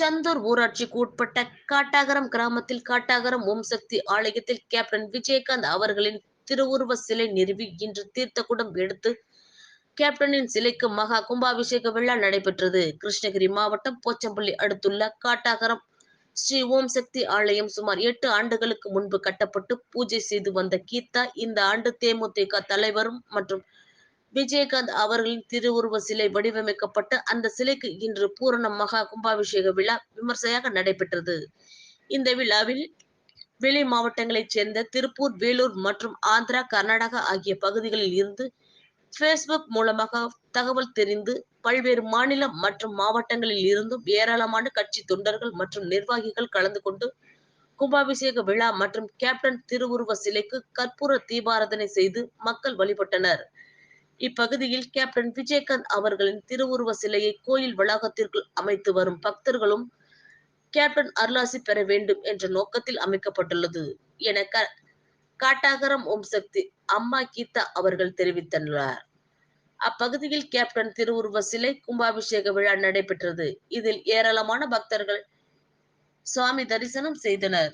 சந்தூர் ஊராட்சிக்கு உட்பட்ட காட்டாகரம் கிராமத்தில் காட்டாகரம் ஓம் சக்தி ஆலயத்தில் கேப்டன் விஜயகாந்த் அவர்களின் திருவுருவ சிலை நிறுவி இன்று தீர்த்தக்குடம் எடுத்து கேப்டனின் சிலைக்கு மகா கும்பாபிஷேக விழா நடைபெற்றது. கிருஷ்ணகிரி மாவட்டம் போச்சம்பள்ளி அடுத்துள்ள காட்டாகரம் ஸ்ரீ ஓம் சக்தி ஆலயம் சுமார் எட்டு ஆண்டுகளுக்கு முன்பு கட்டப்பட்டு பூஜை செய்து வந்த கீதா இந்த ஆண்டு தேமுதிக தலைவரும் மற்றும் விஜயகாந்த் அவர்களின் திருவுருவ சிலை வடிவமைக்கப்பட்டு அந்த சிலைக்கு இன்று பூரண மகா கும்பாபிஷேக விழா விமர்சையாக நடைபெற்றது. இந்த விழாவில் வெளி மாவட்டங்களைச் சேர்ந்த திருப்பூர் வேலூர் மற்றும் ஆந்திரா கர்நாடகா ஆகிய பகுதிகளில் இருந்து ஃபேஸ்புக் மூலமாக தகவல் தெரிந்து பல்வேறு மாநிலம் மற்றும் மாவட்டங்களில் இருந்தும் ஏராளமான கட்சி தொண்டர்கள் மற்றும் நிர்வாகிகள் கலந்து கொண்டு கும்பாபிஷேக விழா மற்றும் கேப்டன் திருவுருவ சிலைக்கு கற்பூர தீபாராதனை செய்து மக்கள் வழிபட்டனர். இப்பகுதியில் கேப்டன் விஜயகாந்த் அவர்களின் திருவுருவ சிலையை கோயில் வளாகத்திற்குள் அமைத்து வரும் பக்தர்களும் கேப்டன் அருளாசி பெற வேண்டும் என்ற நோக்கத்தில் அமைக்கப்பட்டுள்ளது என காட்டாகரம் ஓம் சக்தி அம்மா கீதா அவர்கள் தெரிவித்துள்ளார் அப்பகுதியில் கேப்டன் திருவுருவ சிலை கும்பாபிஷேக விழா நடைபெற்றது. இதில் ஏராளமான பக்தர்கள் சுவாமி தரிசனம் செய்தனர்.